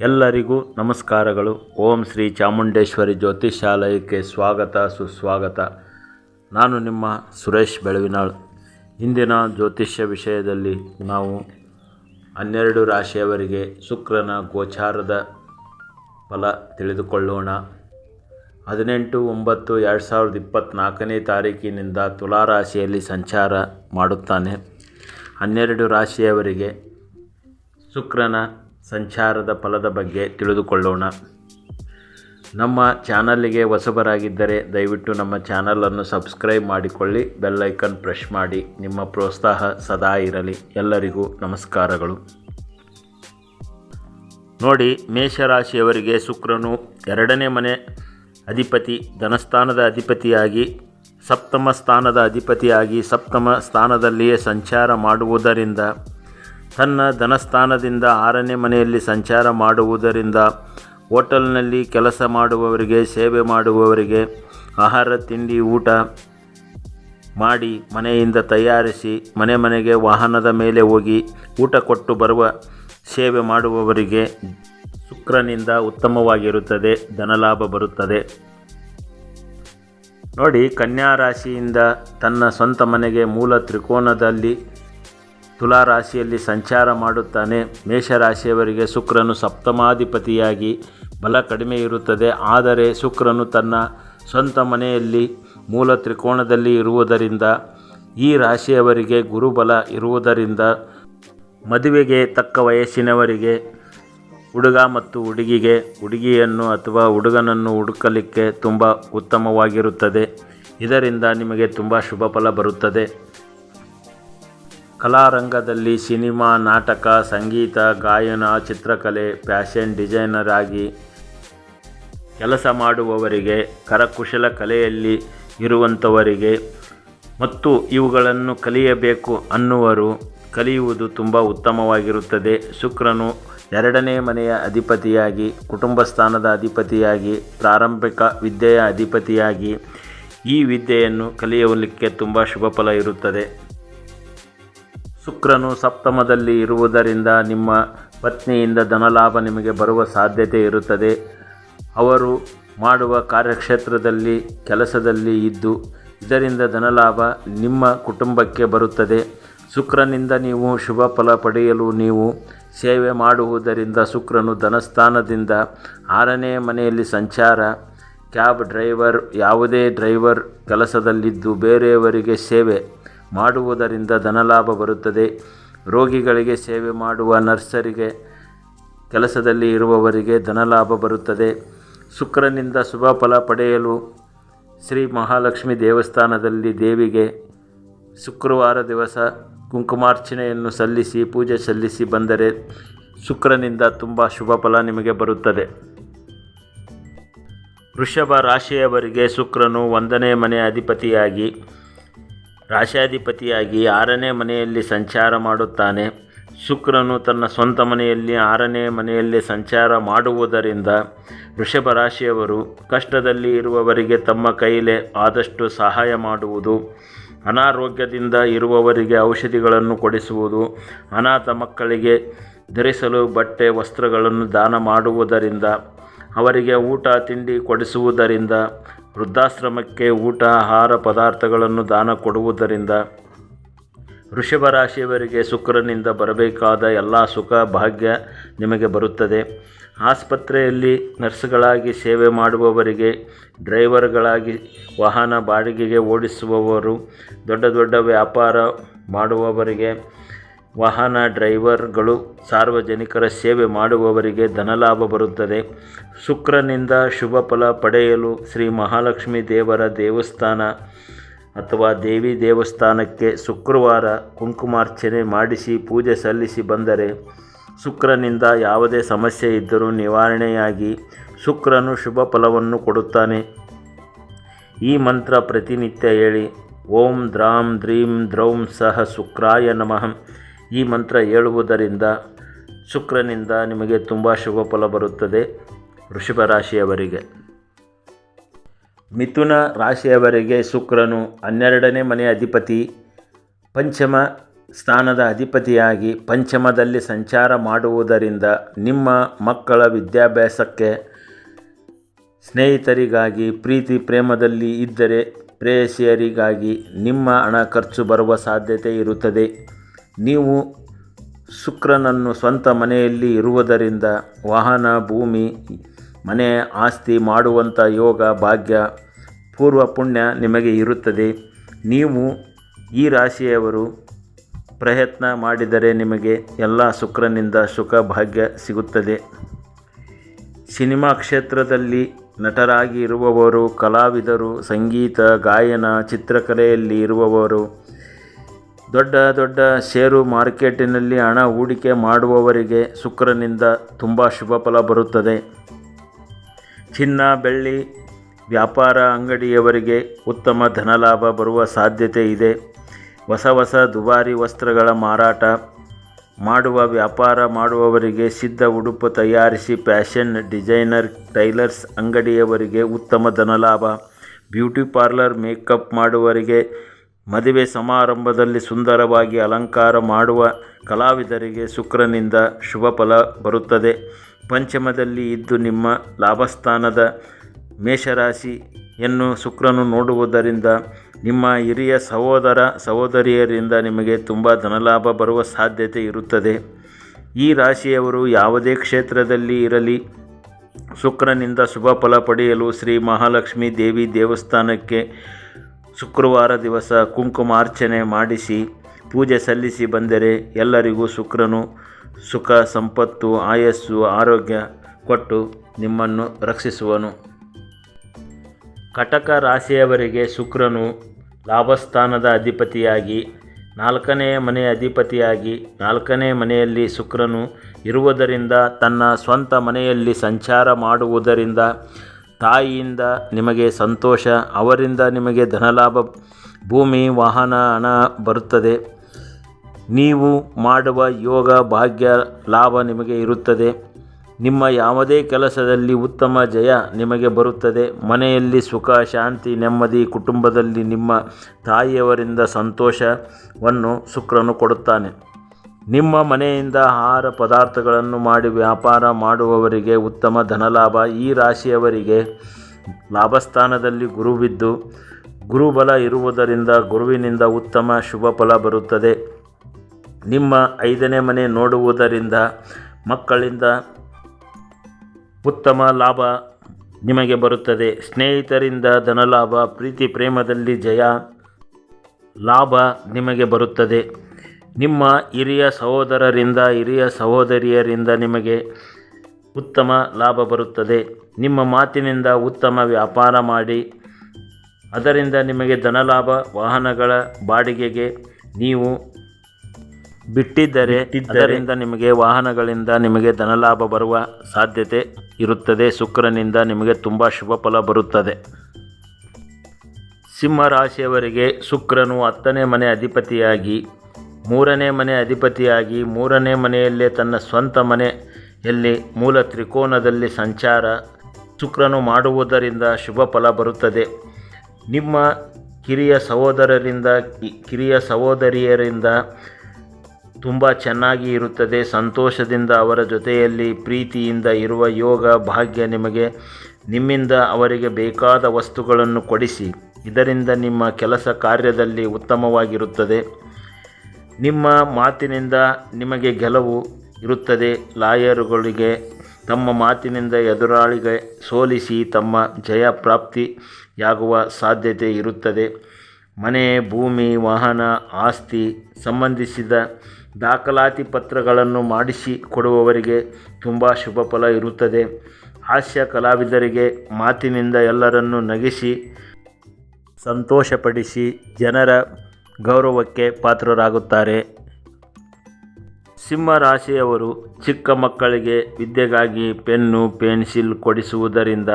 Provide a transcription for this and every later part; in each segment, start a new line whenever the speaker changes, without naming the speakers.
ಎಲ್ಲರಿಗೂ ನಮಸ್ಕಾರಗಳು. ಓಂ ಶ್ರೀ ಚಾಮುಂಡೇಶ್ವರಿ ಜ್ಯೋತಿಷಾಲಯಕ್ಕೆ ಸ್ವಾಗತ, ಸುಸ್ವಾಗತ. ನಾನು ನಿಮ್ಮ ಸುರೇಶ್ ಬೆಳವಿನಾಳ್. ಇಂದಿನ ಜ್ಯೋತಿಷ್ಯ ವಿಷಯದಲ್ಲಿ ನಾವು ಹನ್ನೆರಡು ರಾಶಿಯವರಿಗೆ ಶುಕ್ರನ ಗೋಚಾರದ ಫಲ ತಿಳಿದುಕೊಳ್ಳೋಣ. ಹದಿನೆಂಟು, ಒಂಬತ್ತು, ಎರಡು ಸಾವಿರದ ಇಪ್ಪತ್ತ್ನಾಲ್ಕನೇ ತಾರೀಕಿನಿಂದ ತುಲಾರಾಶಿಯಲ್ಲಿ ಸಂಚಾರ ಮಾಡುತ್ತಾನೆ. ಹನ್ನೆರಡು ರಾಶಿಯವರಿಗೆ ಶುಕ್ರನ ಸಂಚಾರದ ಫಲದ ಬಗ್ಗೆ ತಿಳಿದುಕೊಳ್ಳೋಣ. ನಮ್ಮ ಚಾನಲ್ಲಿಗೆ ಹೊಸಬರಾಗಿದ್ದರೆ ದಯವಿಟ್ಟು ನಮ್ಮ ಚಾನಲನ್ನು ಸಬ್ಸ್ಕ್ರೈಬ್ ಮಾಡಿಕೊಳ್ಳಿ ಬೆಲ್ಲೈಕನ್ ಪ್ರೆಸ್ ಮಾಡಿ, ನಿಮ್ಮ ಪ್ರೋತ್ಸಾಹ ಸದಾ ಇರಲಿ. ಎಲ್ಲರಿಗೂ ನಮಸ್ಕಾರಗಳು. ನೋಡಿ, ಮೇಷರಾಶಿಯವರಿಗೆ ಶುಕ್ರನು ಎರಡನೇ ಮನೆ ಅಧಿಪತಿ, ಧನಸ್ಥಾನದ ಅಧಿಪತಿಯಾಗಿ, ಸಪ್ತಮ ಸ್ಥಾನದ ಅಧಿಪತಿಯಾಗಿ, ಸಪ್ತಮ ಸ್ಥಾನದಲ್ಲಿಯೇ ಸಂಚಾರ ಮಾಡುವುದರಿಂದ ತನ್ನ ಧನಸ್ಥಾನದಿಂದ ಆರನೇ ಮನೆಯಲ್ಲಿ ಸಂಚಾರ ಮಾಡುವುದರಿಂದ ಹೋಟೆಲ್ನಲ್ಲಿ ಕೆಲಸ ಮಾಡುವವರಿಗೆ, ಸೇವೆ ಮಾಡುವವರಿಗೆ ಆಹಾರ, ತಿಂಡಿ, ಊಟ ಮಾಡಿ ಮನೆಯಿಂದ ತಯಾರಿಸಿ ಮನೆ ಮನೆಗೆ ವಾಹನದ ಮೇಲೆ ಹೋಗಿ ಊಟ ಕೊಟ್ಟು ಬರುವ ಸೇವೆ ಮಾಡುವವರಿಗೆ ಶುಕ್ರನಿಂದ ಉತ್ತಮವಾಗಿರುತ್ತದೆ, ಧನಲಾಭ ಬರುತ್ತದೆ. ನೋಡಿ ಕನ್ಯಾ ರಾಶಿಯಿಂದ ತನ್ನ ಸ್ವಂತ ಮನೆಗೆ ಮೂಲ ತ್ರಿಕೋನದಲ್ಲಿ ತುಲಾ ರಾಶಿಯಲ್ಲಿ ಸಂಚಾರ ಮಾಡುತ್ತಾನೆ. ಮೇಷರಾಶಿಯವರಿಗೆ ಶುಕ್ರನು ಸಪ್ತಮಾಧಿಪತಿಯಾಗಿ ಬಲ ಕಡಿಮೆ ಇರುತ್ತದೆ. ಆದರೆ ಶುಕ್ರನು ತನ್ನ ಸ್ವಂತ ಮನೆಯಲ್ಲಿ ಮೂಲ ತ್ರಿಕೋಣದಲ್ಲಿ ಇರುವುದರಿಂದ, ಈ ರಾಶಿಯವರಿಗೆ ಗುರುಬಲ ಇರುವುದರಿಂದ ಮದುವೆಗೆ ತಕ್ಕ ವಯಸ್ಸಿನವರಿಗೆ ಹುಡುಗ ಮತ್ತು ಹುಡುಗಿಗೆ ಹುಡುಗಿಯನ್ನು ಅಥವಾ ಹುಡುಗನನ್ನು ಹುಡುಕಲಿಕ್ಕೆ ತುಂಬ ಉತ್ತಮವಾಗಿರುತ್ತದೆ. ಇದರಿಂದ ನಿಮಗೆ ತುಂಬ ಶುಭ ಫಲ ಬರುತ್ತದೆ. ಕಲಾರಂಗದಲ್ಲಿ ಸಿನಿಮಾ, ನಾಟಕ, ಸಂಗೀತ, ಗಾಯನ, ಚಿತ್ರಕಲೆ, ಫ್ಯಾಷನ್ ಡಿಸೈನರ್ ಆಗಿ ಕೆಲಸ ಮಾಡುವವರಿಗೆ, ಕರಕುಶಲ ಕಲೆಯಲ್ಲಿ ಇರುವಂಥವರಿಗೆ ಮತ್ತು ಇವುಗಳನ್ನು ಕಲಿಯಬೇಕು ಅನ್ನುವರು ಕಲಿಯುವುದು ತುಂಬ ಉತ್ತಮವಾಗಿರುತ್ತದೆ. ಶುಕ್ರನು ಎರಡನೇ ಮನೆಯ ಅಧಿಪತಿಯಾಗಿ, ಕುಟುಂಬ ಸ್ಥಾನದ ಅಧಿಪತಿಯಾಗಿ, ಪ್ರಾರಂಭಿಕ ವಿದ್ಯೆಯ ಅಧಿಪತಿಯಾಗಿ ಈ ವಿದ್ಯೆಯನ್ನು ಕಲಿಯಲಿಕ್ಕೆ ತುಂಬ ಶುಭ ಫಲ ಇರುತ್ತದೆ. ಶುಕ್ರನು ಸಪ್ತಮದಲ್ಲಿ ಇರುವುದರಿಂದ ನಿಮ್ಮ ಪತ್ನಿಯಿಂದ ಧನಲಾಭ ನಿಮಗೆ ಬರುವ ಸಾಧ್ಯತೆ ಇರುತ್ತದೆ. ಅವರು ಮಾಡುವ ಕಾರ್ಯಕ್ಷೇತ್ರದಲ್ಲಿ, ಕೆಲಸದಲ್ಲಿ ಇದ್ದು, ಇದರಿಂದ ಧನಲಾಭ ನಿಮ್ಮ ಕುಟುಂಬಕ್ಕೆ ಬರುತ್ತದೆ. ಶುಕ್ರನಿಂದ ನೀವು ಶುಭ ಫಲ ಪಡೆಯಲು ನೀವು ಸೇವೆ ಮಾಡುವುದರಿಂದ ಶುಕ್ರನು ಧನಸ್ಥಾನದಿಂದ ಆರನೇ ಮನೆಯಲ್ಲಿ ಸಂಚಾರ. ಕ್ಯಾಬ್ ಡ್ರೈವರ್, ಯಾವುದೇ ಡ್ರೈವರ್ ಕೆಲಸದಲ್ಲಿದ್ದು ಬೇರೆಯವರಿಗೆ ಸೇವೆ. ಮಾಡುವುದರಿಂದ ಧನಲಾಭ ಬರುತ್ತದೆ. ರೋಗಿಗಳಿಗೆ ಸೇವೆ ಮಾಡುವ ನರ್ಸರಿಗೆ, ಕೆಲಸದಲ್ಲಿ ಇರುವವರಿಗೆ ಧನಲಾಭ ಬರುತ್ತದೆ. ಶುಕ್ರನಿಂದ ಶುಭ ಫಲ ಪಡೆಯಲು ಶ್ರೀ ಮಹಾಲಕ್ಷ್ಮಿ ದೇವಸ್ಥಾನದಲ್ಲಿ ದೇವಿಗೆ ಶುಕ್ರವಾರ ದಿವಸ ಕುಂಕುಮಾರ್ಚನೆಯನ್ನು ಸಲ್ಲಿಸಿ, ಪೂಜೆ ಸಲ್ಲಿಸಿ ಬಂದರೆ ಶುಕ್ರನಿಂದ ತುಂಬ ಶುಭ ಫಲ ನಿಮಗೆ ಬರುತ್ತದೆ. ವೃಷಭ ರಾಶಿಯವರಿಗೆ ಶುಕ್ರನು ಒಂದನೇ ಮನೆ ಅಧಿಪತಿಯಾಗಿ ರಾಶಾಧಿಪತಿಯಾಗಿ ಆರನೇ ಮನೆಯಲ್ಲಿ ಸಂಚಾರ ಮಾಡುತ್ತಾನೆ. ಶುಕ್ರನು ತನ್ನ ಸ್ವಂತ ಮನೆಯಲ್ಲಿ ಆರನೇ ಮನೆಯಲ್ಲಿ ಸಂಚಾರ ಮಾಡುವುದರಿಂದ ವೃಷಭ ರಾಶಿಯವರು ಕಷ್ಟದಲ್ಲಿ ಇರುವವರಿಗೆ ತಮ್ಮ ಕೈಲೇ ಆದಷ್ಟು ಸಹಾಯ ಮಾಡುವುದು, ಅನಾರೋಗ್ಯದಿಂದ ಇರುವವರಿಗೆ ಔಷಧಿಗಳನ್ನು ಕೊಡಿಸುವುದು, ಅನಾಥ ಮಕ್ಕಳಿಗೆ ಧರಿಸಲು ಬಟ್ಟೆ, ವಸ್ತ್ರಗಳನ್ನು ದಾನ ಮಾಡುವುದರಿಂದ, ಅವರಿಗೆ ಊಟ, ತಿಂಡಿ ಕೊಡಿಸುವುದರಿಂದ ವೃದ್ಧಾಶ್ರಮಕ್ಕೆ ಊಟ ಆಹಾರ ಪದಾರ್ಥಗಳನ್ನು ದಾನ ಕೊಡುವುದರಿಂದ ವೃಷಭ ರಾಶಿಯವರಿಗೆ ಶುಕ್ರನಿಂದ ಬರಬೇಕಾದ ಎಲ್ಲ ಸುಖ, ಭಾಗ್ಯ ನಿಮಗೆ ಬರುತ್ತದೆ. ಆಸ್ಪತ್ರೆಯಲ್ಲಿ ನರ್ಸ್ಗಳಾಗಿ ಸೇವೆ ಮಾಡುವವರಿಗೆ, ಡ್ರೈವರ್ಗಳಾಗಿ ವಾಹನ ಬಾಡಿಗೆಗೆ ಓಡಿಸುವವರು, ದೊಡ್ಡ ದೊಡ್ಡ ವ್ಯಾಪಾರ ಮಾಡುವವರಿಗೆ ವಾಹನ ಡ್ರೈವರ್ಗಳು ಸಾರ್ವಜನಿಕರ ಸೇವೆ ಮಾಡುವವರಿಗೆ ಧನಲಾಭ ಬರುತ್ತದೆ. ಶುಕ್ರನಿಂದ ಶುಭ ಫಲ ಪಡೆಯಲು ಶ್ರೀ ಮಹಾಲಕ್ಷ್ಮಿ ದೇವರ ದೇವಸ್ಥಾನ ಅಥವಾ ದೇವಿ ದೇವಸ್ಥಾನಕ್ಕೆ ಶುಕ್ರವಾರ ಕುಂಕುಮಾರ್ಚನೆ ಮಾಡಿಸಿ ಪೂಜೆ ಸಲ್ಲಿಸಿ ಬಂದರೆ ಶುಕ್ರನಿಂದ ಯಾವುದೇ ಸಮಸ್ಯೆ ಇದ್ದರೂ ನಿವಾರಣೆಯಾಗಿ ಶುಕ್ರನು ಶುಭ ಫಲವನ್ನು ಕೊಡುತ್ತಾನೆ. ಈ ಮಂತ್ರ ಪ್ರತಿನಿತ್ಯ ಹೇಳಿ. ಓಂ ದ್ರಾಂ ದ್ರೀಂ ದ್ರೌಂ ಸಹ ಶುಕ್ರಾಯ ನಮಃ. ಈ ಮಂತ್ರ ಹೇಳುವುದರಿಂದ ಶುಕ್ರನಿಂದ ನಿಮಗೆ ತುಂಬ ಶುಭ ಫಲ ಬರುತ್ತದೆ ವೃಷಭ ರಾಶಿಯವರಿಗೆ. ಮಿಥುನ ರಾಶಿಯವರಿಗೆ ಶುಕ್ರನು ಹನ್ನೆರಡನೇ ಮನೆಯ ಅಧಿಪತಿ, ಪಂಚಮ ಸ್ಥಾನದ ಅಧಿಪತಿಯಾಗಿ ಪಂಚಮದಲ್ಲಿ ಸಂಚಾರ ಮಾಡುವುದರಿಂದ ನಿಮ್ಮ ಮಕ್ಕಳ ವಿದ್ಯಾಭ್ಯಾಸಕ್ಕೆ ಸ್ನೇಹಿತರಿಗಾಗಿ, ಪ್ರೀತಿ ಪ್ರೇಮದಲ್ಲಿ ಇದ್ದರೆ ಪ್ರೇಯಸಿಯರಿಗಾಗಿ ನಿಮ್ಮ ಹಣ ಖರ್ಚು ಬರುವ ಸಾಧ್ಯತೆ ಇರುತ್ತದೆ. ನೀವು ಶುಕ್ರನನ್ನು ಸ್ವಂತ ಮನೆಯಲ್ಲಿ ಇರುವುದರಿಂದ ವಾಹನ, ಭೂಮಿ, ಮನೆ ಆಸ್ತಿ ಮಾಡುವಂಥ ಯೋಗ, ಭಾಗ್ಯ, ಪೂರ್ವ ಪುಣ್ಯ ನಿಮಗೆ ಇರುತ್ತದೆ. ನೀವು ಈ ರಾಶಿಯವರು ಪ್ರಯತ್ನ ಮಾಡಿದರೆ ನಿಮಗೆ ಎಲ್ಲ ಶುಕ್ರನಿಂದ ಸುಖ, ಭಾಗ್ಯ ಸಿಗುತ್ತದೆ. ಸಿನಿಮಾ ಕ್ಷೇತ್ರದಲ್ಲಿ ನಟರಾಗಿ ಇರುವವರು, ಕಲಾವಿದರು, ಸಂಗೀತ, ಗಾಯನ, ಚಿತ್ರಕಲೆಯಲ್ಲಿ ಇರುವವರು ದೊಡ್ಡ ದೊಡ್ಡ ಷೇರು ಮಾರ್ಕೆಟಿನಲ್ಲಿ ಹಣ ಹೂಡಿಕೆ ಮಾಡುವವರಿಗೆ ಶುಕ್ರನಿಂದ ತುಂಬ ಶುಭ ಫಲ ಬರುತ್ತದೆ. ಚಿನ್ನ, ಬೆಳ್ಳಿ, ವ್ಯಾಪಾರ ಅಂಗಡಿಯವರಿಗೆ ಉತ್ತಮ ಧನಲಾಭ ಬರುವ ಸಾಧ್ಯತೆ ಇದೆ. ಹೊಸ ಹೊಸ ದುಬಾರಿ ವಸ್ತ್ರಗಳ ಮಾರಾಟ ಮಾಡುವ ವ್ಯಾಪಾರ ಮಾಡುವವರಿಗೆ ಸಿದ್ಧ ಉಡುಪು ತಯಾರಿಸಿ ಫ್ಯಾಷನ್ ಡಿಸೈನರ್, ಟೈಲರ್ಸ್ ಅಂಗಡಿಯವರಿಗೆ ಉತ್ತಮ ಧನಲಾಭ. ಬ್ಯೂಟಿ ಪಾರ್ಲರ್ ಮೇಕಪ್ ಮಾಡುವವರಿಗೆ ಮದುವೆ ಸಮಾರಂಭದಲ್ಲಿ ಸುಂದರವಾಗಿ ಅಲಂಕಾರ ಮಾಡುವ ಕಲಾವಿದರಿಗೆ ಶುಕ್ರನಿಂದ ಶುಭ ಫಲ ಬರುತ್ತದೆ. ಪಂಚಮದಲ್ಲಿ ಇದ್ದು ನಿಮ್ಮ ಲಾಭಸ್ಥಾನದ ಮೇಷರಾಶಿಯನ್ನು ಶುಕ್ರನು ನೋಡುವುದರಿಂದ ನಿಮ್ಮ ಹಿರಿಯ ಸಹೋದರ ಸಹೋದರಿಯರಿಂದ ನಿಮಗೆ ತುಂಬ ಧನಲಾಭ ಬರುವ ಸಾಧ್ಯತೆ ಇರುತ್ತದೆ. ಈ ರಾಶಿಯವರು ಯಾವುದೇ ಕ್ಷೇತ್ರದಲ್ಲಿ ಇರಲಿ, ಶುಕ್ರನಿಂದ ಶುಭ ಫಲ ಪಡೆಯಲು ಶ್ರೀ ಮಹಾಲಕ್ಷ್ಮೀ ದೇವಿ ದೇವಸ್ಥಾನಕ್ಕೆ ಶುಕ್ರವಾರ ದಿವಸ ಕುಂಕುಮಾರ್ಚನೆ ಮಾಡಿಸಿ ಪೂಜೆ ಸಲ್ಲಿಸಿ ಬಂದರೆ ಎಲ್ಲರಿಗೂ ಶುಕ್ರನು ಸುಖ, ಸಂಪತ್ತು, ಆಯಸ್ಸು, ಆರೋಗ್ಯ ಕೊಟ್ಟು ನಿಮ್ಮನ್ನು ರಕ್ಷಿಸುವನು. ಕಟಕ ರಾಶಿಯವರಿಗೆ ಶುಕ್ರನು ಲಾಭಸ್ಥಾನದ ಅಧಿಪತಿಯಾಗಿ, ನಾಲ್ಕನೇ ಮನೆಯ ಅಧಿಪತಿಯಾಗಿ, ನಾಲ್ಕನೇ ಮನೆಯಲ್ಲಿ ಶುಕ್ರನು ಇರುವುದರಿಂದ ತನ್ನ ಸ್ವಂತ ಮನೆಯಲ್ಲಿ ಸಂಚಾರ ಮಾಡುವುದರಿಂದ ತಾಯಿಯಿಂದ ನಿಮಗೆ ಸಂತೋಷ, ಅವರಿಂದ ನಿಮಗೆ ಧನಲಾಭ, ಭೂಮಿ, ವಾಹನ, ಹಣ ಬರುತ್ತದೆ. ನೀವು ಮಾಡುವ ಯೋಗ, ಭಾಗ್ಯ, ಲಾಭ ನಿಮಗೆ ಇರುತ್ತದೆ. ನಿಮ್ಮ ಯಾವುದೇ ಕೆಲಸದಲ್ಲಿ ಉತ್ತಮ ಜಯ ನಿಮಗೆ ಬರುತ್ತದೆ. ಮನೆಯಲ್ಲಿ ಸುಖ, ಶಾಂತಿ, ನೆಮ್ಮದಿ, ಕುಟುಂಬದಲ್ಲಿ ನಿಮ್ಮ ತಾಯಿಯವರಿಂದ ಸಂತೋಷವನ್ನು ಶುಕ್ರನು ಕೊಡುತ್ತಾನೆ. ನಿಮ್ಮ ಮನೆಯಿಂದ ಆಹಾರ ಪದಾರ್ಥಗಳನ್ನು ಮಾಡಿ ವ್ಯಾಪಾರ ಮಾಡುವವರಿಗೆ ಉತ್ತಮ ಧನಲಾಭ. ಈ ರಾಶಿಯವರಿಗೆ ಲಾಭಸ್ಥಾನದಲ್ಲಿ ಗುರುವಿದ್ದು, ಗುರುಬಲ ಇರುವುದರಿಂದ ಗುರುವಿನಿಂದ ಉತ್ತಮ ಶುಭ ಫಲ ಬರುತ್ತದೆ. ನಿಮ್ಮ ಐದನೇ ಮನೆ ನೋಡುವುದರಿಂದ ಮಕ್ಕಳಿಂದ ಉತ್ತಮ ಲಾಭ ನಿಮಗೆ ಬರುತ್ತದೆ. ಸ್ನೇಹಿತರಿಂದ ಧನಲಾಭ, ಪ್ರೀತಿ, ಪ್ರೇಮದಲ್ಲಿ ಜಯ, ಲಾಭ ನಿಮಗೆ ಬರುತ್ತದೆ. ನಿಮ್ಮ ಹಿರಿಯ ಸಹೋದರರಿಂದ ಹಿರಿಯ ಸಹೋದರಿಯರಿಂದ ನಿಮಗೆ ಉತ್ತಮ ಲಾಭ ಬರುತ್ತದೆ. ನಿಮ್ಮ ಮಾತಿನಿಂದ ಉತ್ತಮ ವ್ಯಾಪಾರ ಮಾಡಿ. ಅದರಿಂದ ನಿಮಗೆ ಧನಲಾಭ ವಾಹನಗಳ ಬಾಡಿಗೆಗೆ ನೀವು ಬಿಟ್ಟಿದ್ದರೆ ಇದರಿಂದ ನಿಮಗೆ ವಾಹನಗಳಿಂದ ನಿಮಗೆ ಧನಲಾಭ ಬರುವ ಸಾಧ್ಯತೆ ಇರುತ್ತದೆ. ಶುಕ್ರನಿಂದ ನಿಮಗೆ ತುಂಬ ಶುಭ ಫಲ ಬರುತ್ತದೆ. ಸಿಂಹ ರಾಶಿಯವರಿಗೆ ಶುಕ್ರನು ಹತ್ತನೇ ಮನೆ ಅಧಿಪತಿಯಾಗಿ ಮೂರನೇ ಮನೆ ಅಧಿಪತಿಯಾಗಿ ಮೂರನೇ ಮನೆಯಲ್ಲೇ ತನ್ನ ಸ್ವಂತ ಮನೆಯಲ್ಲಿ ಮೂಲ ತ್ರಿಕೋನದಲ್ಲಿ ಸಂಚಾರ ಶುಕ್ರನು ಮಾಡುವುದರಿಂದ ಶುಭ ಫಲ ಬರುತ್ತದೆ. ನಿಮ್ಮ ಕಿರಿಯ ಸಹೋದರರಿಂದ, ಕಿರಿಯ ಸಹೋದರಿಯರಿಂದ ತುಂಬ ಚೆನ್ನಾಗಿ ಇರುತ್ತದೆ. ಸಂತೋಷದಿಂದ ಅವರ ಜೊತೆಯಲ್ಲಿ ಪ್ರೀತಿಯಿಂದ ಇರುವ ಯೋಗ ಭಾಗ್ಯ ನಿಮಗೆ, ನಿಮ್ಮಿಂದ ಅವರಿಗೆ ಬೇಕಾದ ವಸ್ತುಗಳನ್ನು ಕೊಡಿಸಿ. ಇದರಿಂದ ನಿಮ್ಮ ಕೆಲಸ ಕಾರ್ಯದಲ್ಲಿ ಉತ್ತಮವಾಗಿರುತ್ತದೆ. ನಿಮ್ಮ ಮಾತಿನಿಂದ ನಿಮಗೆ ಗೆಲುವು ಇರುತ್ತದೆ. ಲಾಯರುಗಳಿಗೆ ತಮ್ಮ ಮಾತಿನಿಂದ ಎದುರಾಳಿಗೆ ಸೋಲಿಸಿ ತಮ್ಮ ಜಯ ಪ್ರಾಪ್ತಿಯಾಗುವ ಸಾಧ್ಯತೆ ಇರುತ್ತದೆ. ಮನೆ, ಭೂಮಿ, ವಾಹನ, ಆಸ್ತಿ ಸಂಬಂಧಿಸಿದ ದಾಖಲಾತಿ ಪತ್ರಗಳನ್ನು ಮಾಡಿಸಿ ಕೊಡುವವರಿಗೆ ತುಂಬ ಶುಭ ಫಲ ಇರುತ್ತದೆ. ಹಾಸ್ಯ ಕಲಾವಿದರಿಗೆ ಮಾತಿನಿಂದ ಎಲ್ಲರನ್ನು ನಗಿಸಿ, ಸಂತೋಷಪಡಿಸಿ, ಜನರ ಗೌರವಕ್ಕೆ ಪಾತ್ರರಾಗುತ್ತಾರೆ. ಸಿಂಹ ರಾಶಿಯವರು ಚಿಕ್ಕ ಮಕ್ಕಳಿಗೆ ವಿದ್ಯೆಗಾಗಿ ಪೆನ್ನು, ಪೆನ್ಸಿಲ್ ಕೊಡಿಸುವುದರಿಂದ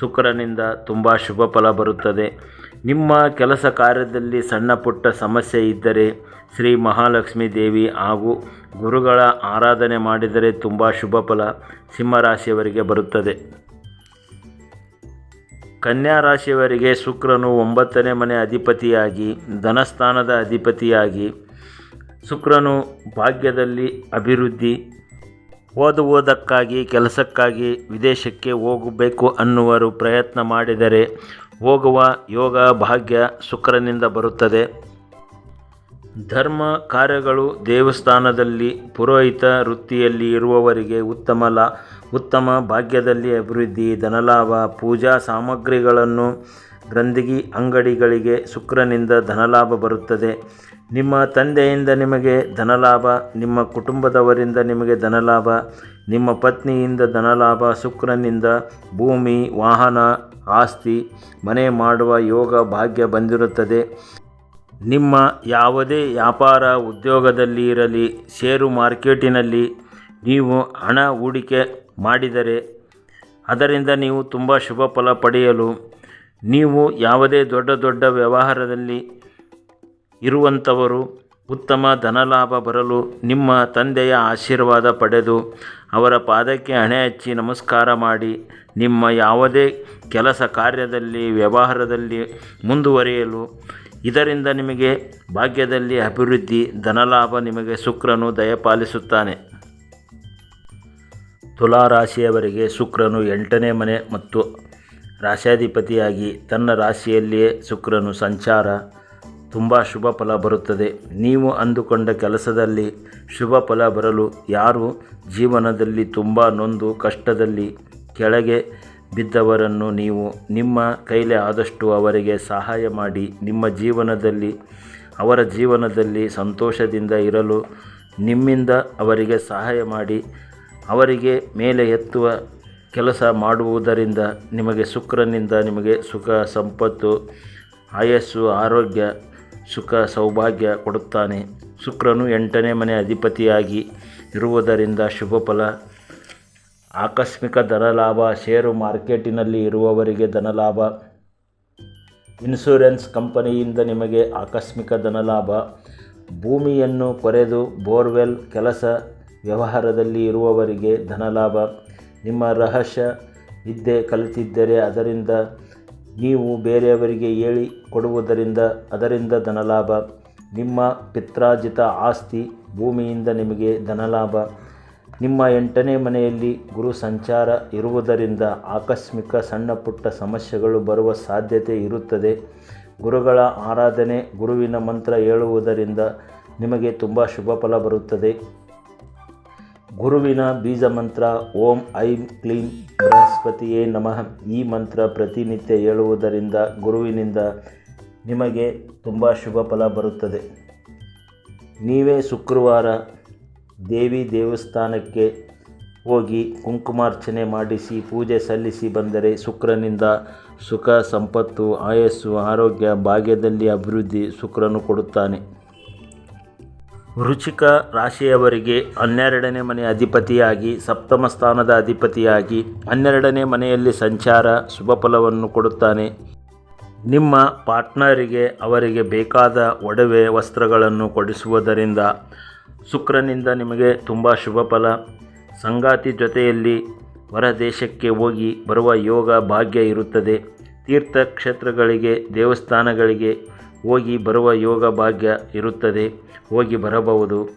ಶುಕ್ರನಿಂದ ತುಂಬ ಶುಭ ಫಲ ಬರುತ್ತದೆ. ನಿಮ್ಮ ಕೆಲಸ ಕಾರ್ಯದಲ್ಲಿ ಸಣ್ಣ ಪುಟ್ಟ ಸಮಸ್ಯೆ ಇದ್ದರೆ ಶ್ರೀ ಮಹಾಲಕ್ಷ್ಮೀ ದೇವಿ ಹಾಗೂ ಗುರುಗಳ ಆರಾಧನೆ ಮಾಡಿದರೆ ತುಂಬ ಶುಭ ಫಲ ಸಿಂಹರಾಶಿಯವರಿಗೆ ಬರುತ್ತದೆ. ಕನ್ಯಾ ರಾಶಿಯವರಿಗೆ ಶುಕ್ರನು ಒಂಬತ್ತನೇ ಮನೆ ಅಧಿಪತಿಯಾಗಿ, ಧನಸ್ಥಾನದ ಅಧಿಪತಿಯಾಗಿ. ಶುಕ್ರನು ಭಾಗ್ಯದಲ್ಲಿ ಅಭಿವೃದ್ಧಿ, ಓದುವುದಕ್ಕಾಗಿ, ಕೆಲಸಕ್ಕಾಗಿ ವಿದೇಶಕ್ಕೆ ಹೋಗಬೇಕು ಅನ್ನುವರು ಪ್ರಯತ್ನ ಮಾಡಿದರೆ ಹೋಗುವ ಯೋಗ ಭಾಗ್ಯ ಶುಕ್ರನಿಂದ ಬರುತ್ತದೆ. ಧರ್ಮ ಕಾರ್ಯಗಳು ದೇವಸ್ಥಾನದಲ್ಲಿ ಪುರೋಹಿತ ವೃತ್ತಿಯಲ್ಲಿ ಇರುವವರಿಗೆ ಉತ್ತಮ ಉತ್ತಮ ಭಾಗ್ಯದಲ್ಲಿ ಅಭಿವೃದ್ಧಿ, ಧನಲಾಭ, ಪೂಜಾ ಸಾಮಗ್ರಿಗಳನ್ನು ಗ್ರಂಥಿಗಿ, ಅಂಗಡಿಗಳಿಗೆ ಶುಕ್ರನಿಂದ ಧನಲಾಭ ಬರುತ್ತದೆ. ನಿಮ್ಮ ತಂದೆಯಿಂದ ನಿಮಗೆ ಧನಲಾಭ, ನಿಮ್ಮ ಕುಟುಂಬದವರಿಂದ ನಿಮಗೆ ಧನಲಾಭ, ನಿಮ್ಮ ಪತ್ನಿಯಿಂದ ಧನಲಾಭ, ಶುಕ್ರನಿಂದ ಭೂಮಿ, ವಾಹನ, ಆಸ್ತಿ, ಮನೆ ಮಾಡುವ ಯೋಗ ಭಾಗ್ಯ ಬಂದಿರುತ್ತದೆ. ನಿಮ್ಮ ಯಾವುದೇ ವ್ಯಾಪಾರ ಉದ್ಯೋಗದಲ್ಲಿ ಇರಲಿ ಷೇರು ಮಾರ್ಕೆಟಿನಲ್ಲಿ ನೀವು ಹಣ ಹೂಡಿಕೆ ಮಾಡಿದರೆ ಅದರಿಂದ ನೀವು ತುಂಬ ಶುಭ ಫಲ ಪಡೆಯಲು ನೀವು ಯಾವುದೇ ದೊಡ್ಡ ದೊಡ್ಡ ವ್ಯವಹಾರದಲ್ಲಿ ಇರುವಂಥವರು ಉತ್ತಮ ಧನಲಾಭ ಬರಲು ನಿಮ್ಮ ತಂದೆಯ ಆಶೀರ್ವಾದ ಪಡೆದು ಅವರ ಪಾದಕ್ಕೆ ಹಣೆ ಹಚ್ಚಿ ನಮಸ್ಕಾರ ಮಾಡಿ ನಿಮ್ಮ ಯಾವುದೇ ಕೆಲಸ ಕಾರ್ಯದಲ್ಲಿ, ವ್ಯವಹಾರದಲ್ಲಿ ಮುಂದುವರಿಯಲು ಇದರಿಂದ ನಿಮಗೆ ಭಾಗ್ಯದಲ್ಲಿ ಅಭಿವೃದ್ಧಿ, ಧನಲಾಭ, ನಿಮಗೆ ಶುಕ್ರನು ದಯಪಾಲಿಸುತ್ತಾನೆ ತುಲಾರಾಶಿಯವರಿಗೆ ಶುಕ್ರನು ಎಂಟನೇ ಮನೆ ಮತ್ತು ರಾಶಾಧಿಪತಿಯಾಗಿ ತನ್ನ ರಾಶಿಯಲ್ಲಿಯೇ ಶುಕ್ರನು ಸಂಚಾರ, ತುಂಬ ಶುಭ ಫಲ ಬರುತ್ತದೆ. ನೀವು ಅಂದುಕೊಂಡ ಕೆಲಸದಲ್ಲಿ ಶುಭ ಫಲ ಬರಲು ಯಾರು ಜೀವನದಲ್ಲಿ ತುಂಬ ನೊಂದು ಕಷ್ಟದಲ್ಲಿ ಕೆಳಗೆ ಬಿದ್ದವರನ್ನು ನೀವು ನಿಮ್ಮ ಕೈಲಿ ಆದಷ್ಟು ಅವರಿಗೆ ಸಹಾಯ ಮಾಡಿ. ನಿಮ್ಮ ಜೀವನದಲ್ಲಿ, ಅವರ ಜೀವನದಲ್ಲಿ ಸಂತೋಷದಿಂದ ಇರಲು ನಿಮ್ಮಿಂದ ಅವರಿಗೆ ಸಹಾಯ ಮಾಡಿ. ಅವರಿಗೆ ಮೇಲೆ ಎತ್ತುವ ಕೆಲಸ ಮಾಡುವುದರಿಂದ ನಿಮಗೆ ಶುಕ್ರನಿಂದ ನಿಮಗೆ ಸುಖ, ಸಂಪತ್ತು, ಆಯಸ್ಸು, ಆರೋಗ್ಯ, ಸುಖ, ಸೌಭಾಗ್ಯ ಕೊಡುತ್ತಾನೆ. ಶುಕ್ರನು ಎಂಟನೇ ಮನೆ ಅಧಿಪತಿಯಾಗಿ ಇರುವುದರಿಂದ ಶುಭ ಫಲ ಆಕಸ್ಮಿಕ ಧನಲಾಭ, ಷೇರು ಮಾರ್ಕೆಟಿನಲ್ಲಿ ಇರುವವರಿಗೆ ಧನಲಾಭ. ಇನ್ಶೂರೆನ್ಸ್ ಕಂಪನಿಯಿಂದ ನಿಮಗೆ ಆಕಸ್ಮಿಕ ಧನಲಾಭ. ಭೂಮಿಯನ್ನು ಕೊರೆದು ಬೋರ್ವೆಲ್ ಕೆಲಸ ವ್ಯವಹಾರದಲ್ಲಿ ಇರುವವರಿಗೆ ಧನಲಾಭ. ನಿಮ್ಮ ರಹಸ್ಯ ವಿದ್ಯೆ ಕಲಿತಿದ್ದರೆ ಅದರಿಂದ ನೀವು ಬೇರೆಯವರಿಗೆ ಹೇಳಿ ಕೊಡುವುದರಿಂದ ಅದರಿಂದ ಧನಲಾಭ. ನಿಮ್ಮ ಪಿತ್ರಾರ್ಜಿತ ಆಸ್ತಿ ಭೂಮಿಯಿಂದ ನಿಮಗೆ ಧನಲಾಭ. ನಿಮ್ಮ ಎಂಟನೇ ಮನೆಯಲ್ಲಿ ಗುರು ಸಂಚಾರ ಇರುವುದರಿಂದ ಆಕಸ್ಮಿಕ ಸಣ್ಣ ಪುಟ್ಟ ಸಮಸ್ಯೆಗಳು ಬರುವ ಸಾಧ್ಯತೆ ಇರುತ್ತದೆ. ಗುರುಗಳ ಆರಾಧನೆ ಗುರುವಿನ ಮಂತ್ರ ಹೇಳುವುದರಿಂದ ನಿಮಗೆ ತುಂಬ ಶುಭ ಫಲ ಬರುತ್ತದೆ. ಗುರುವಿನ ಬೀಜ ಮಂತ್ರ, ಓಂ ಐಂ ಕ್ಲೀಂ ಬೃಹಸ್ಪತಿಯೇ ನಮಃ, ಈ ಮಂತ್ರ ಪ್ರತಿನಿತ್ಯ ಹೇಳುವುದರಿಂದ ಗುರುವಿನಿಂದ ನಿಮಗೆ ತುಂಬ ಶುಭ ಫಲ ಬರುತ್ತದೆ. ನೀವೇ ಶುಕ್ರವಾರ ದೇವಿ ದೇವಸ್ಥಾನಕ್ಕೆ ಹೋಗಿ ಕುಂಕುಮಾರ್ಚನೆ ಮಾಡಿಸಿ, ಪೂಜೆ ಸಲ್ಲಿಸಿ ಬಂದರೆ ಶುಕ್ರನಿಂದ ಸುಖ, ಸಂಪತ್ತು, ಆಯಸ್ಸು, ಆರೋಗ್ಯ, ಭಾಗ್ಯದಲ್ಲಿ ಅಭಿವೃದ್ಧಿ ಶುಕ್ರನು ಕೊಡುತ್ತಾನೆ. ವೃಚಿಕ ರಾಶಿಯವರಿಗೆ ಹನ್ನೆರಡನೇ ಮನೆ ಅಧಿಪತಿಯಾಗಿ, ಸಪ್ತಮ ಸ್ಥಾನದ ಅಧಿಪತಿಯಾಗಿ ಹನ್ನೆರಡನೇ ಮನೆಯಲ್ಲಿ ಸಂಚಾರ ಶುಭ ಫಲವನ್ನು ಕೊಡುತ್ತಾನೆ. ನಿಮ್ಮ ಪಾರ್ಟ್ನರಿಗೆ ಅವರಿಗೆ ಬೇಕಾದ ಒಡವೆ, ವಸ್ತ್ರಗಳನ್ನು ಕೊಡಿಸುವುದರಿಂದ ಶುಕ್ರನಿಂದ ನಿಮಗೆ ತುಂಬ ಶುಭ ಫಲ. ಸಂಗಾತಿ ಜೊತೆಯಲ್ಲಿ ಹೊರ ದೇಶಕ್ಕೆ ಹೋಗಿ ಬರುವ ಯೋಗ ಭಾಗ್ಯ ಇರುತ್ತದೆ. ತೀರ್ಥಕ್ಷೇತ್ರಗಳಿಗೆ ದೇವಸ್ಥಾನಗಳಿಗೆ ಹೋಗಿ ಬರುವ ಯೋಗ ಭಾಗ್ಯ ಇರುತ್ತದೆ. ಹೋಗಿ ಬರಬಹುದು.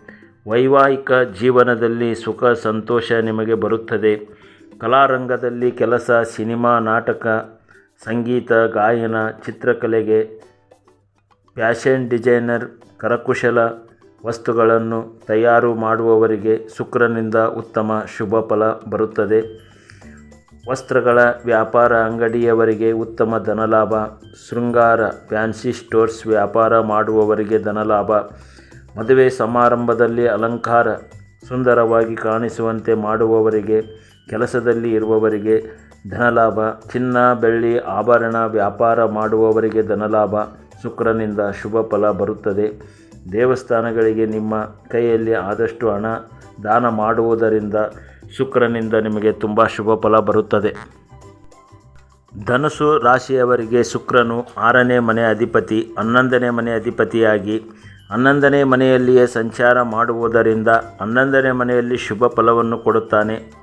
ವೈವಾಹಿಕ ಜೀವನದಲ್ಲಿ ಸುಖ, ಸಂತೋಷ ನಿಮಗೆ ಬರುತ್ತದೆ. ಕಲಾರಂಗದಲ್ಲಿ ಕೆಲಸ, ಸಿನಿಮಾ, ನಾಟಕ, ಸಂಗೀತ, ಗಾಯನ, ಚಿತ್ರಕಲೆಗೆ ಫ್ಯಾಷನ್ ಡಿಸೈನರ್, ಕರಕುಶಲ ವಸ್ತುಗಳನ್ನು ತಯಾರು ಮಾಡುವವರಿಗೆ ಶುಕ್ರನಿಂದ ಉತ್ತಮ ಶುಭ ಫಲ ಬರುತ್ತದೆ. ವಸ್ತ್ರಗಳ ವ್ಯಾಪಾರ ಅಂಗಡಿಯವರಿಗೆ ಉತ್ತಮ ಧನಲಾಭ. ಶೃಂಗಾರ, ಫ್ಯಾನ್ಸಿ ಸ್ಟೋರ್ಸ್ ವ್ಯಾಪಾರ ಮಾಡುವವರಿಗೆ ಧನಲಾಭ. ಮದುವೆ ಸಮಾರಂಭದಲ್ಲಿ ಅಲಂಕಾರ ಸುಂದರವಾಗಿ ಕಾಣಿಸುವಂತೆ ಮಾಡುವವರಿಗೆ, ಕೆಲಸದಲ್ಲಿ ಇರುವವರಿಗೆ ಧನಲಾಭ. ಚಿನ್ನ, ಬೆಳ್ಳಿ, ಆಭರಣ ವ್ಯಾಪಾರ ಮಾಡುವವರಿಗೆ ಧನಲಾಭ. ಶುಕ್ರನಿಂದ ಶುಭ ಫಲ ಬರುತ್ತದೆ. ದೇವಸ್ಥಾನಗಳಿಗೆ ನಿಮ್ಮ ಕೈಯಲ್ಲಿ ಆದಷ್ಟು ಹಣ ದಾನ ಮಾಡುವುದರಿಂದ ಶುಕ್ರನಿಂದ ನಿಮಗೆ ತುಂಬ ಶುಭ ಫಲ ಬರುತ್ತದೆ. ಧನಸು ರಾಶಿಯವರಿಗೆ ಶುಕ್ರನು ಆರನೇ ಮನೆ ಅಧಿಪತಿ, ಹನ್ನೊಂದನೇ ಮನೆ ಅಧಿಪತಿಯಾಗಿ ಹನ್ನೊಂದನೇ ಮನೆಯಲ್ಲಿಯೇ ಸಂಚಾರ ಮಾಡುವುದರಿಂದ ಹನ್ನೊಂದನೇ ಮನೆಯಲ್ಲಿ ಶುಭ ಫಲವನ್ನು ಕೊಡುತ್ತಾನೆ.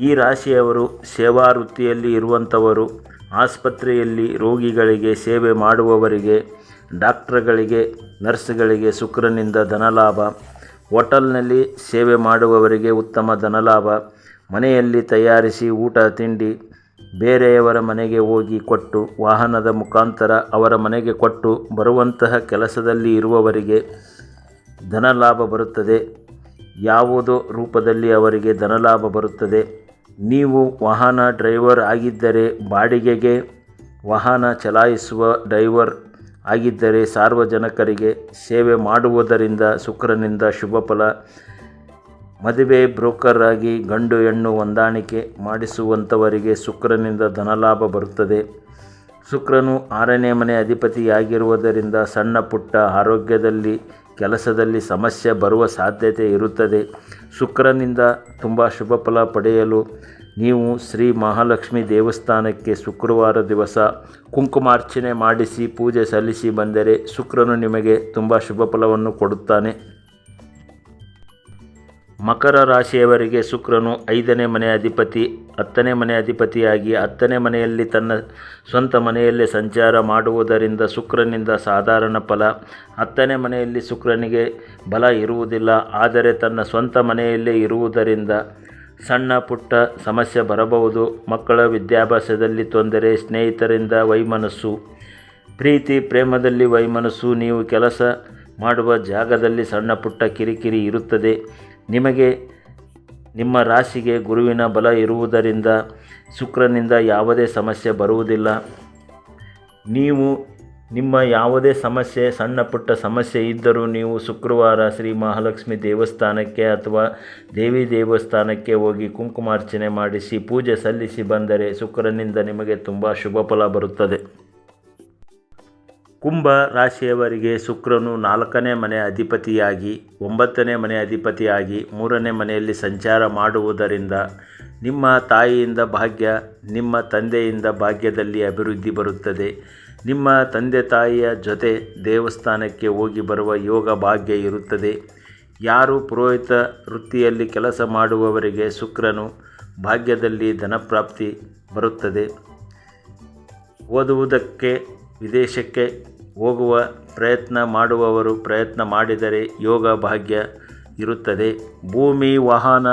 ಈ ರಾಶಿಯವರು ಸೇವಾ ವೃತ್ತಿಯಲ್ಲಿ ಇರುವಂಥವರು ಆಸ್ಪತ್ರೆಯಲ್ಲಿ ರೋಗಿಗಳಿಗೆ ಸೇವೆ ಮಾಡುವವರಿಗೆ ಡಾಕ್ಟ್ರುಗಳಿಗೆ, ನರ್ಸ್ಗಳಿಗೆ ಶುಕ್ರನಿಂದ ಧನಲಾಭ. ಹೋಟೆಲ್ನಲ್ಲಿ ಸೇವೆ ಮಾಡುವವರಿಗೆ ಉತ್ತಮ ಧನಲಾಭ. ಮನೆಯಲ್ಲಿ ತಯಾರಿಸಿ ಊಟ, ತಿಂಡಿ, ಬೇರೆಯವರ ಮನೆಗೆ ಹೋಗಿ ಕೊಟ್ಟು, ವಾಹನದ ಮುಖಾಂತರ ಅವರ ಮನೆಗೆ ಕೊಟ್ಟು ಬರುವಂತಹ ಕೆಲಸದಲ್ಲಿ ಇರುವವರಿಗೆ ಧನಲಾಭ ಬರುತ್ತದೆ. ಯಾವುದೋ ರೂಪದಲ್ಲಿ ಅವರಿಗೆ ಧನಲಾಭ ಬರುತ್ತದೆ. ನೀವು ವಾಹನ ಡ್ರೈವರ್ ಆಗಿದ್ದರೆ ಬಾಡಿಗೆಗೆ ವಾಹನ ಚಲಾಯಿಸುವ ಡ್ರೈವರ್ ಆಗಿದ್ದರೆ ಸಾರ್ವಜನಿಕರಿಗೆ ಸೇವೆ ಮಾಡುವುದರಿಂದ ಶುಕ್ರನಿಂದ ಶುಭ ಫಲ. ಮದುವೆ ಬ್ರೋಕರ್ ಆಗಿ ಗಂಡು ಹೆಣ್ಣು ಹೊಂದಾಣಿಕೆ ಮಾಡಿಸುವಂಥವರಿಗೆ ಶುಕ್ರನಿಂದ ಧನಲಾಭ ಬರುತ್ತದೆ. ಶುಕ್ರನು ಆರನೇ ಮನೆ ಅಧಿಪತಿಯಾಗಿರುವುದರಿಂದ ಸಣ್ಣ ಪುಟ್ಟ ಆರೋಗ್ಯದಲ್ಲಿ, ಕೆಲಸದಲ್ಲಿ ಸಮಸ್ಯೆ ಬರುವ ಸಾಧ್ಯತೆ ಇರುತ್ತದೆ. ಶುಕ್ರನಿಂದ ತುಂಬ ಶುಭ ಫಲ ಪಡೆಯಲು ನೀವು ಶ್ರೀ ಮಹಾಲಕ್ಷ್ಮಿ ದೇವಸ್ಥಾನಕ್ಕೆ ಶುಕ್ರವಾರ ದಿವಸ ಕುಂಕುಮಾರ್ಚನೆ ಮಾಡಿಸಿ, ಪೂಜೆ ಸಲ್ಲಿಸಿ ಬಂದರೆ ಶುಕ್ರನು ನಿಮಗೆ ತುಂಬ ಶುಭ ಫಲವನ್ನು ಕೊಡುತ್ತಾನೆ. ಮಕರ ರಾಶಿಯವರಿಗೆ ಶುಕ್ರನು ಐದನೇ ಮನೆ ಅಧಿಪತಿ, ಹತ್ತನೇ ಮನೆ ಅಧಿಪತಿಯಾಗಿ ಹತ್ತನೇ ಮನೆಯಲ್ಲಿ ತನ್ನ ಸ್ವಂತ ಮನೆಯಲ್ಲೇ ಸಂಚಾರ ಮಾಡುವುದರಿಂದ ಶುಕ್ರನಿಂದ ಸಾಧಾರಣ ಫಲ. ಹತ್ತನೇ ಮನೆಯಲ್ಲಿ ಶುಕ್ರನಿಗೆ ಬಲ ಇರುವುದಿಲ್ಲ, ಆದರೆ ತನ್ನ ಸ್ವಂತ ಮನೆಯಲ್ಲೇ ಇರುವುದರಿಂದ ಸಣ್ಣ ಪುಟ್ಟ ಸಮಸ್ಯೆ ಬರಬಹುದು. ಮಕ್ಕಳ ವಿದ್ಯಾಭ್ಯಾಸದಲ್ಲಿ ತೊಂದರೆ, ಸ್ನೇಹಿತರಿಂದ ವೈಮನಸ್ಸು. ಪ್ರೀತಿ, ಪ್ರೇಮದಲ್ಲಿ ವೈಮನಸ್ಸು. ನೀವು ಕೆಲಸ ಮಾಡುವ ಜಾಗದಲ್ಲಿ ಸಣ್ಣ ಪುಟ್ಟ ಕಿರಿಕಿರಿ ಇರುತ್ತದೆ. ನಿಮಗೆ, ನಿಮ್ಮ ರಾಶಿಗೆ ಗುರುವಿನ ಬಲ ಇರುವುದರಿಂದ ಶುಕ್ರನಿಂದ ಯಾವುದೇ ಸಮಸ್ಯೆ ಬರುವುದಿಲ್ಲ. ನೀವು ನಿಮ್ಮ ಯಾವುದೇ ಸಮಸ್ಯೆ, ಸಣ್ಣ ಪುಟ್ಟ ಸಮಸ್ಯೆ ಇದ್ದರೂ ನೀವು ಶುಕ್ರವಾರ ಶ್ರೀ ಮಹಾಲಕ್ಷ್ಮಿ ದೇವಸ್ಥಾನಕ್ಕೆ ಅಥವಾ ದೇವಿ ದೇವಸ್ಥಾನಕ್ಕೆ ಹೋಗಿ ಕುಂಕುಮಾರ್ಚನೆ ಮಾಡಿಸಿ, ಪೂಜೆ ಸಲ್ಲಿಸಿ ಬಂದರೆ ಶುಕ್ರನಿಂದ ನಿಮಗೆ ತುಂಬ ಶುಭ ಫಲ ಬರುತ್ತದೆ. ಕುಂಭ ರಾಶಿಯವರಿಗೆ ಶುಕ್ರನು ನಾಲ್ಕನೇ ಮನೆ ಅಧಿಪತಿಯಾಗಿ, ಒಂಬತ್ತನೇ ಮನೆ ಅಧಿಪತಿಯಾಗಿ, ಮೂರನೇ ಮನೆಯಲ್ಲಿ ಸಂಚಾರ ಮಾಡುವುದರಿಂದ ನಿಮ್ಮ ತಾಯಿಯಿಂದ ಭಾಗ್ಯ, ನಿಮ್ಮ ತಂದೆಯಿಂದ ಭಾಗ್ಯದಲ್ಲಿ ಅಭಿವೃದ್ಧಿ ಬರುತ್ತದೆ. ನಿಮ್ಮ ತಂದೆ ತಾಯಿಯ ಜೊತೆ ದೇವಸ್ಥಾನಕ್ಕೆ ಹೋಗಿ ಬರುವ ಯೋಗ ಭಾಗ್ಯ ಇರುತ್ತದೆ. ಯಾರು ಪುರೋಹಿತ ವೃತ್ತಿಯಲ್ಲಿ ಕೆಲಸ ಮಾಡುವವರಿಗೆ ಶುಕ್ರನು ಭಾಗ್ಯದಲ್ಲಿ ಧನಪ್ರಾಪ್ತಿ ಬರುತ್ತದೆ. ಓದುವುದಕ್ಕೆ, ವಿದೇಶಕ್ಕೆ ಹೋಗುವ ಪ್ರಯತ್ನ ಮಾಡುವವರು ಪ್ರಯತ್ನ ಮಾಡಿದರೆ ಯೋಗ ಭಾಗ್ಯ ಇರುತ್ತದೆ. ಭೂಮಿ, ವಾಹನ,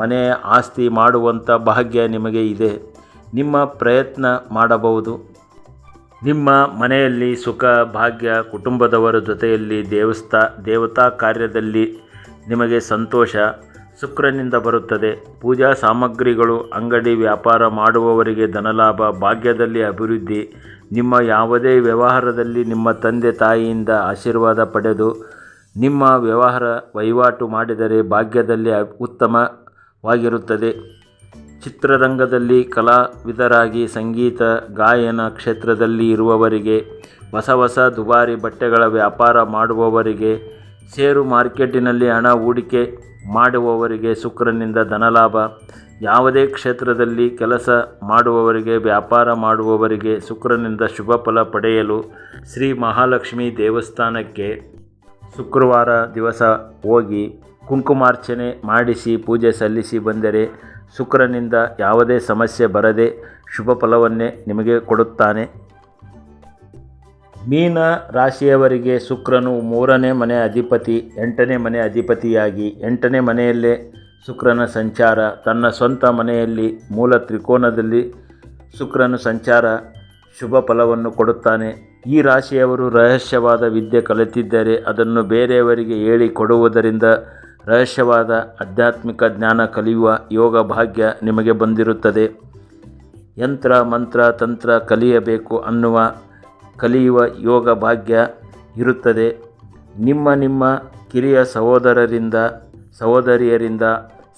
ಮನೆ, ಆಸ್ತಿ ಮಾಡುವಂಥ ಭಾಗ್ಯ ನಿಮಗೆ ಇದೆ. ನಿಮ್ಮ ಪ್ರಯತ್ನ ಮಾಡಬಹುದು. ನಿಮ್ಮ ಮನೆಯಲ್ಲಿ ಸುಖ, ಭಾಗ್ಯ, ಕುಟುಂಬದವರ ಜೊತೆಯಲ್ಲಿ ದೇವಸ್ಥಾ, ದೇವತಾ ಕಾರ್ಯದಲ್ಲಿ ನಿಮಗೆ ಸಂತೋಷ, ಶುಕ್ರನಿಂದ ಬರುತ್ತದೆ. ಪೂಜಾ ಸಾಮಗ್ರಿಗಳು, ಅಂಗಡಿ ವ್ಯಾಪಾರ ಮಾಡುವವರಿಗೆ ಧನಲಾಭ, ಭಾಗ್ಯದಲ್ಲಿ ಅಭಿವೃದ್ಧಿ. ನಿಮ್ಮ ಯಾವುದೇ ವ್ಯವಹಾರದಲ್ಲಿ ನಿಮ್ಮ ತಂದೆ ತಾಯಿಯಿಂದ ಆಶೀರ್ವಾದ ಪಡೆದು ನಿಮ್ಮ ವ್ಯವಹಾರ ವಹಿವಾಟು ಮಾಡಿದರೆ ಭಾಗ್ಯದಲ್ಲಿ ಉತ್ತಮವಾಗಿರುತ್ತದೆ. ಚಿತ್ರರಂಗದಲ್ಲಿ ಕಲಾವಿದರಾಗಿ ಸಂಗೀತ, ಗಾಯನ ಕ್ಷೇತ್ರದಲ್ಲಿ ಇರುವವರಿಗೆ, ಹೊಸ ಹೊಸ ದುಬಾರಿ ಬಟ್ಟೆಗಳ ವ್ಯಾಪಾರ ಮಾಡುವವರಿಗೆ, ಷೇರು ಮಾರ್ಕೆಟಿನಲ್ಲಿ ಹಣ ಹೂಡಿಕೆ ಮಾಡುವವರಿಗೆ ಶುಕ್ರನಿಂದ ಧನಲಾಭ, ಯಾವುದೇ ಕ್ಷೇತ್ರದಲ್ಲಿ ಕೆಲಸ ಮಾಡುವವರಿಗೆ, ವ್ಯಾಪಾರ ಮಾಡುವವರಿಗೆ ಶುಕ್ರನಿಂದ ಶುಭ ಫಲ ಪಡೆಯಲು ಶ್ರೀ ಮಹಾಲಕ್ಷ್ಮಿ ದೇವಸ್ಥಾನಕ್ಕೆ ಶುಕ್ರವಾರ ದಿವಸ ಹೋಗಿ ಕುಂಕುಮಾರ್ಚನೆ ಮಾಡಿಸಿ, ಪೂಜೆ ಸಲ್ಲಿಸಿ ಬಂದರೆ ಶುಕ್ರನಿಂದ ಯಾವುದೇ ಸಮಸ್ಯೆ ಬರದೆ ಶುಭ ಫಲವನ್ನೇ ನಿಮಗೆ ಕೊಡುತ್ತಾನೆ. ಮೀನ ರಾಶಿಯವರಿಗೆ ಶುಕ್ರನು ಮೂರನೇ ಮನೆ ಅಧಿಪತಿ, ಎಂಟನೇ ಮನೆ ಅಧಿಪತಿಯಾಗಿ, ಎಂಟನೇ ಮನೆಯಲ್ಲೇ ಶುಕ್ರನ ಸಂಚಾರ. ತನ್ನ ಸ್ವಂತ ಮನೆಯಲ್ಲಿ ಮೂಲ ತ್ರಿಕೋನದಲ್ಲಿ ಶುಕ್ರನ ಸಂಚಾರ, ಶುಭ ಫಲವನ್ನು ಕೊಡುತ್ತಾನೆ. ಈ ರಾಶಿಯವರು ರಹಸ್ಯವಾದ ವಿದ್ಯೆ ಕಲಿತಿದ್ದರೆ ಅದನ್ನು ಬೇರೆಯವರಿಗೆ ಹೇಳಿ ಕೊಡುವುದರಿಂದ ರಹಸ್ಯವಾದ ಆಧ್ಯಾತ್ಮಿಕ ಜ್ಞಾನ ಕಲಿಯುವ ಯೋಗ ಭಾಗ್ಯ ನಿಮಗೆ ಬಂದಿರುತ್ತದೆ. ಯಂತ್ರ, ಮಂತ್ರ, ತಂತ್ರ ಕಲಿಯಬೇಕು ಅನ್ನುವ ಕಲಿಯುವ ಯೋಗ ಭಾಗ್ಯ ಇರುತ್ತದೆ. ನಿಮ್ಮ ನಿಮ್ಮ ಕಿರಿಯ ಸಹೋದರರಿಂದ, ಸಹೋದರಿಯರಿಂದ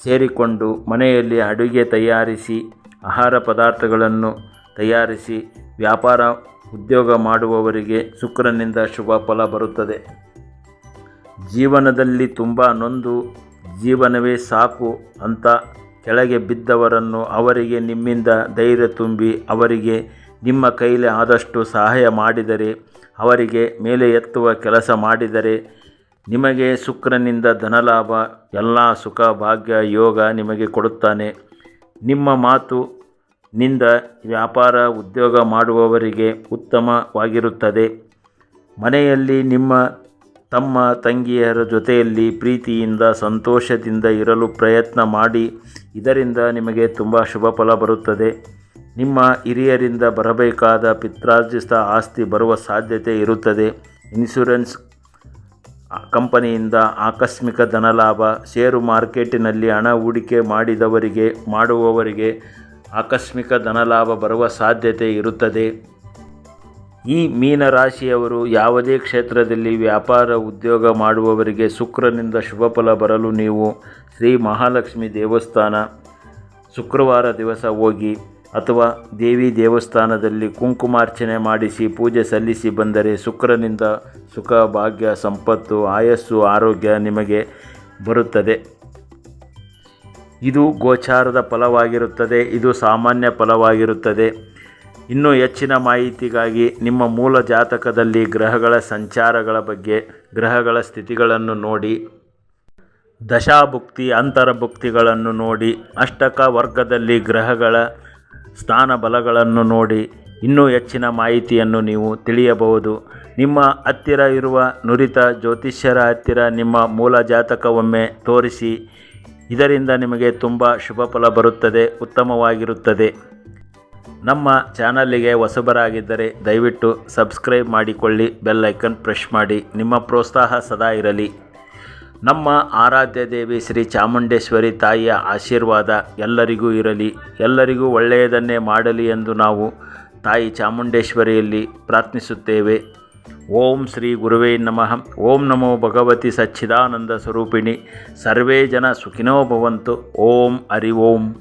ಸೇರಿಕೊಂಡು ಮನೆಯಲ್ಲಿ ಅಡುಗೆ ತಯಾರಿಸಿ, ಆಹಾರ ಪದಾರ್ಥಗಳನ್ನು ತಯಾರಿಸಿ ವ್ಯಾಪಾರ ಉದ್ಯೋಗ ಮಾಡುವವರಿಗೆ ಶುಕ್ರನಿಂದ ಶುಭ ಫಲ ಬರುತ್ತದೆ. ಜೀವನದಲ್ಲಿ ತುಂಬ ನೊಂದು, ಜೀವನವೇ ಸಾಕು ಅಂತ ಕೆಳಗೆ ಬಿದ್ದವರನ್ನು ಅವರಿಗೆ ನಿಮ್ಮಿಂದ ಧೈರ್ಯ ತುಂಬಿ ಅವರಿಗೆ ನಿಮ್ಮ ಕೈಲಿ ಆದಷ್ಟು ಸಹಾಯ ಮಾಡಿದರೆ, ಅವರಿಗೆ ಮೇಲೆ ಎತ್ತುವ ಕೆಲಸ ಮಾಡಿದರೆ, ನಿಮಗೆ ಶುಕ್ರನಿಂದ ಧನಲಾಭ, ಎಲ್ಲ ಸುಖ, ಭಾಗ್ಯ, ಯೋಗ ನಿಮಗೆ ಕೊಡುತ್ತಾನೆ. ನಿಮ್ಮ ಮಾತು ನಿಂದ ವ್ಯಾಪಾರ, ಉದ್ಯೋಗ ಮಾಡುವವರಿಗೆ ಉತ್ತಮವಾಗಿರುತ್ತದೆ. ಮನೆಯಲ್ಲಿ ನಿಮ್ಮ ತಮ್ಮ ತಂಗಿಯರ ಜೊತೆಯಲ್ಲಿ ಪ್ರೀತಿಯಿಂದ ಸಂತೋಷದಿಂದ ಇರಲು ಪ್ರಯತ್ನ ಮಾಡಿ, ಇದರಿಂದ ನಿಮಗೆ ತುಂಬ ಶುಭ ಫಲ ಬರುತ್ತದೆ. ನಿಮ್ಮ ಹಿರಿಯರಿಂದ ಬರಬೇಕಾದ ಪಿತ್ರಾರ್ಜಿತ ಆಸ್ತಿ ಬರುವ ಸಾಧ್ಯತೆ ಇರುತ್ತದೆ. ಇನ್ಶೂರೆನ್ಸ್ ಕಂಪನಿಯಿಂದ ಆಕಸ್ಮಿಕ ಧನಲಾಭ, ಷೇರು ಮಾರ್ಕೆಟಿನಲ್ಲಿ ಹಣ ಹೂಡಿಕೆ ಮಾಡಿದವರಿಗೆ, ಮಾಡುವವರಿಗೆ ಆಕಸ್ಮಿಕ ಧನಲಾಭ ಬರುವ ಸಾಧ್ಯತೆ ಇರುತ್ತದೆ. ಈ ಮೀನರಾಶಿಯವರು ಯಾವುದೇ ಕ್ಷೇತ್ರದಲ್ಲಿ ವ್ಯಾಪಾರ ಉದ್ಯೋಗ ಮಾಡುವವರಿಗೆ ಶುಕ್ರನಿಂದ ಶುಭಫಲ ಬರಲು ನೀವು ಶ್ರೀ ಮಹಾಲಕ್ಷ್ಮಿ ದೇವಸ್ಥಾನ ಶುಕ್ರವಾರ ದಿವಸ ಹೋಗಿ ಅಥವಾ ದೇವಿ ದೇವಸ್ಥಾನದಲ್ಲಿ ಕುಂಕುಮಾರ್ಚನೆ ಮಾಡಿಸಿ ಪೂಜೆ ಸಲ್ಲಿಸಿ ಬಂದರೆ ಶುಕ್ರನಿಂದ ಸುಖ, ಭಾಗ್ಯ, ಸಂಪತ್ತು, ಆಯಸ್ಸು, ಆರೋಗ್ಯ ನಿಮಗೆ ಬರುತ್ತದೆ. ಇದು ಗೋಚಾರದ ಫಲವಾಗಿರುತ್ತದೆ, ಇದು ಸಾಮಾನ್ಯ ಫಲವಾಗಿರುತ್ತದೆ. ಇನ್ನೂ ಹೆಚ್ಚಿನ ಮಾಹಿತಿಗಾಗಿ ನಿಮ್ಮ ಮೂಲ ಜಾತಕದಲ್ಲಿ ಗ್ರಹಗಳ ಸಂಚಾರಗಳ ಬಗ್ಗೆ, ಗ್ರಹಗಳ ಸ್ಥಿತಿಗಳನ್ನು ನೋಡಿ, ದಶಾಭುಕ್ತಿ, ಅಂತರಭುಕ್ತಿಗಳನ್ನು ನೋಡಿ, ಅಷ್ಟಕ ವರ್ಗದಲ್ಲಿ ಗ್ರಹಗಳ ಸ್ಥಾನ ಬಲಗಳನ್ನು ನೋಡಿ, ಇನ್ನೂ ಹೆಚ್ಚಿನ ಮಾಹಿತಿಯನ್ನು ನೀವು ತಿಳಿಯಬಹುದು. ನಿಮ್ಮ ಹತ್ತಿರ ಇರುವ ನುರಿತ ಜ್ಯೋತಿಷ್ಯರ ಹತ್ತಿರ ನಿಮ್ಮ ಮೂಲ ಜಾತಕವೊಮ್ಮೆ ತೋರಿಸಿ, ಇದರಿಂದ ನಿಮಗೆ ತುಂಬ ಶುಭ ಫಲ ಬರುತ್ತದೆ, ಉತ್ತಮವಾಗಿರುತ್ತದೆ. ನಮ್ಮ ಚಾನಲ್ಲಿಗೆ ಹೊಸಬರಾಗಿದ್ದರೆ ದಯವಿಟ್ಟು ಸಬ್ಸ್ಕ್ರೈಬ್ ಮಾಡಿಕೊಳ್ಳಿ, ಬೆಲ್ ಐಕನ್ ಪ್ರೆಸ್ ಮಾಡಿ, ನಿಮ್ಮ ಪ್ರೋತ್ಸಾಹ ಸದಾ ಇರಲಿ. ನಮ್ಮ ಆರಾಧ್ಯ ದೇವಿ ಶ್ರೀ ಚಾಮುಂಡೇಶ್ವರಿ ತಾಯಿಯ ಆಶೀರ್ವಾದ ಎಲ್ಲರಿಗೂ ಇರಲಿ, ಎಲ್ಲರಿಗೂ ಒಳ್ಳೆಯದನ್ನೇ ಮಾಡಲಿ ಎಂದು ನಾವು ತಾಯಿ ಚಾಮುಂಡೇಶ್ವರಿಯಲ್ಲಿ ಪ್ರಾರ್ಥಿಸುತ್ತೇವೆ. ಓಂ ಶ್ರೀ ಗುರುವೇ ನಮಃ. ಓಂ ನಮೋ ಭಗವತಿ ಸಚ್ಚಿದಾನಂದ ಸ್ವರೂಪಿಣಿ. ಸರ್ವೇ ಜನ ಸುಖಿನೋ ಭವಂತು. ಓಂ ಹರಿ ಓಂ.